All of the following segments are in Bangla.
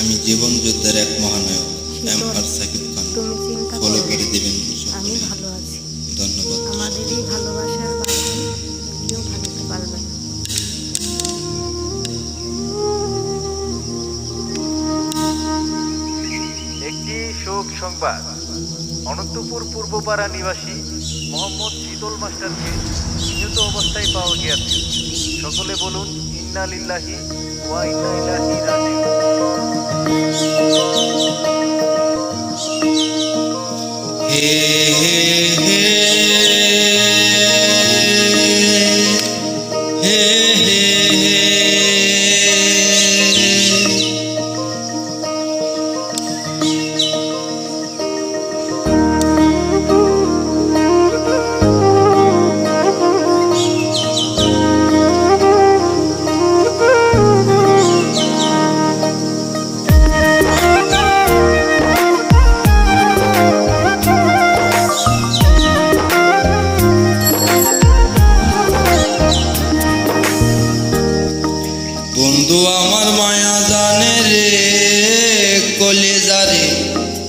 আমি জীবন যুদ্ধের এক মহানায়ক এম আর সাকিব খান। তুমি চিন্তা ফলো করে দিবেন আমি ভালো আছি। ধন্যবাদ। আমাদের এই ভালোবাসার বাইরে কেউ ভাবতে পারবে না। একটি শোক সংবাদ। অনন্তপুর পূর্বপাড়া নিবাসী মোহাম্মদ শীতল মাস্টারকে নিহত অবস্থায় পাওয়া গিয়েছে। সকলে বলুন ইন্না লিল্লাহি ওয়া ইন্না ইলাইহি রাজিউন। Thank you.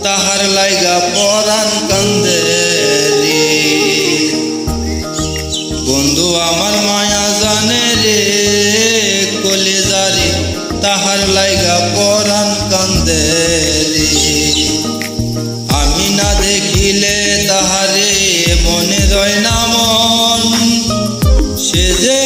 তাহার লাইগা পরাণ কান্দে রে। বন্ধু, আমার মায়া জানে রে কলিজারে তাহার লাইগা পরাণ কান্দে রে। আমি না দেখিলে তাহারে মনে রয় না মন, সে যে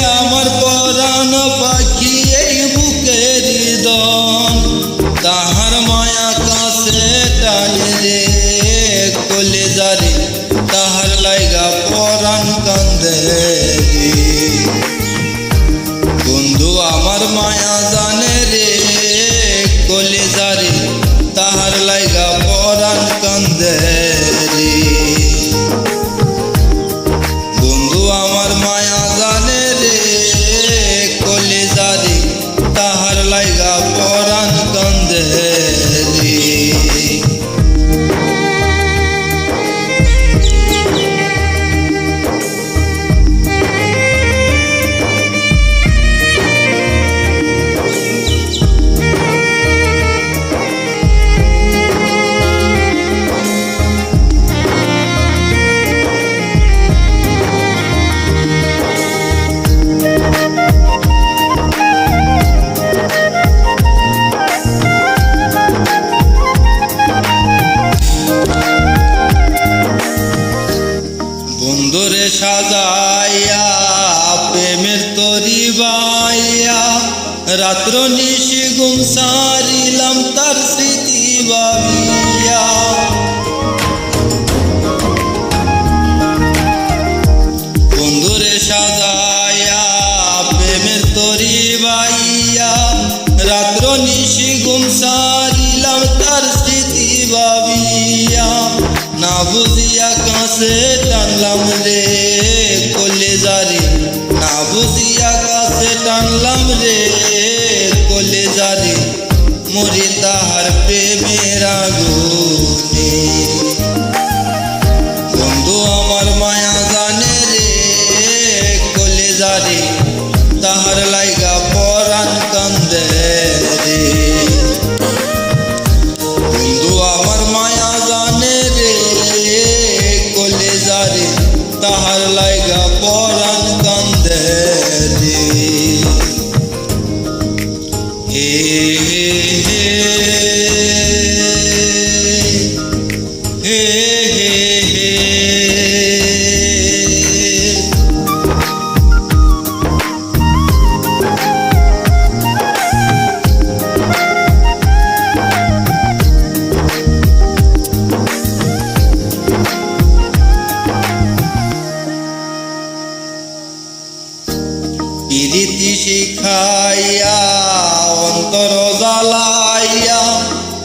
রাত্র নিশি গুম সারিলাম তার স্মৃতি ভাবিয়া বন্ধুরে সাজাইয়া, প্রেমের তরি বাইয়া। রাত্র নিশি গুম সারিলাম তার স্মৃতি ভাবিয়া না বুঝিয়া কাছে টানলাম রে মরি তাহার প্রেমের আগুনে।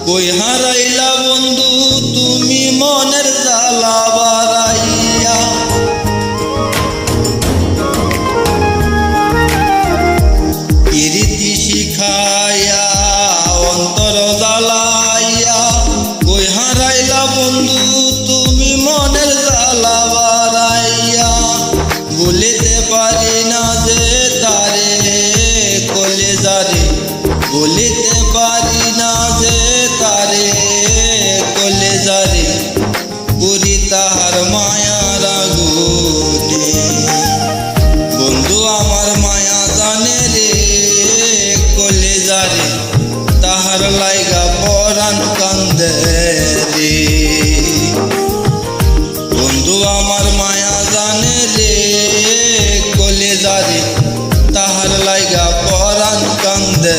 কই হারাইলা বন্ধু, তুমি মনের জ্বালা বাড়াইয়া। বন্ধু, তুমি মনের বলিতে পারি না যে তারে কলেজারে, বলিতে তাহার মায়া রাগু বন্ধু, আমার মায়া জানে রে কলে যারে তাহার লাইগা পরাণ কান্দে রে। বন্ধু, আমার মায়া জানে রে কলে যারে তাহার লাইগা পরাণ কান্দে